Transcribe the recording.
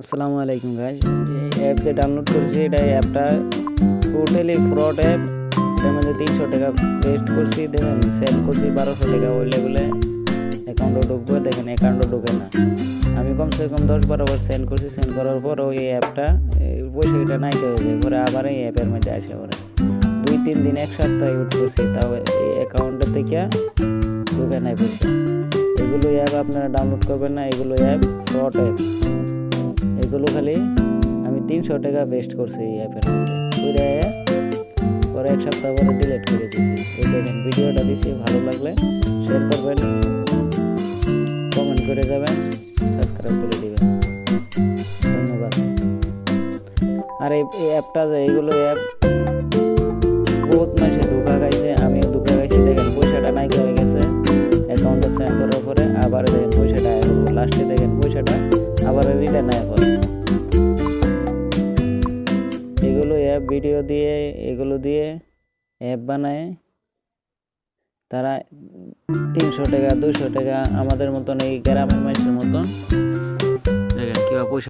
আসসালামু আলাইকুম গাইজ এই অ্যাপ যে ডাউনলোড করেছি, এটা অ্যাপটা টোটালি ফ্রড অ্যাপ এটার মধ্যে তিনশো টাকা ওয়েস্ট করছি, দেখেন সেল করছি বারোশো টাকা। ওই লেভেলে অ্যাকাউন্টে ঢুকবে, দেখেন অ্যাকাউন্টে ঢুকে না। আমি কমসে কম দশ বারো বার সেন্ড করছি সেন্ড করার পর ওই অ্যাপটা পয়সাটা নাই হয়ে পরে আবার এই অ্যাপের মধ্যে আসে পরে। দুই, তিন দিন, এক সপ্তাহ ইউজ করছি, তাও এই অ্যাকাউন্টের থেকে ঢুকে নাই পয়সা। এগুলো অ্যাপ আপনারা ডাউনলোড করবেন না, এগুলো অ্যাপ ফ্রড অ্যাপ এগুলো খালি আমি তিনশো টাকা ওয়েস্ট করছি এই অ্যাপের মধ্যে। পরে এক সপ্তাহ পরে ডিলিট করে দিছি। এই দেখেন, ভিডিওটা দিছি, ভালো লাগলে শেয়ার করবেন কমেন্ট করে যাবেন সাবস্ক্রাইব করে দিবেন। ধন্যবাদ। আর এই এই অ্যাপটা যে, এইগুলো অ্যাপ বহুত মানুষে ধোকা খাইছে, আমিও ধোকা খাইছি। দেখেন, পয়সাটা নাই হয়ে গেছে অ্যাকাউন্টে সেন্ড করার পরে আবার দেখেন পয়সাটা লাস্টে দেখেন পয়সাটা আবার রিটার্ন অ্যাপ হয় এগুলো অ্যাপ ভিডিও দিয়ে, এগুলো দিয়ে অ্যাপ বানায়। তারা তিনশো টাকা, দুইশো টাকা আমাদের মতন এই গ্রামের মানুষের মতন। দেখেন পয়সা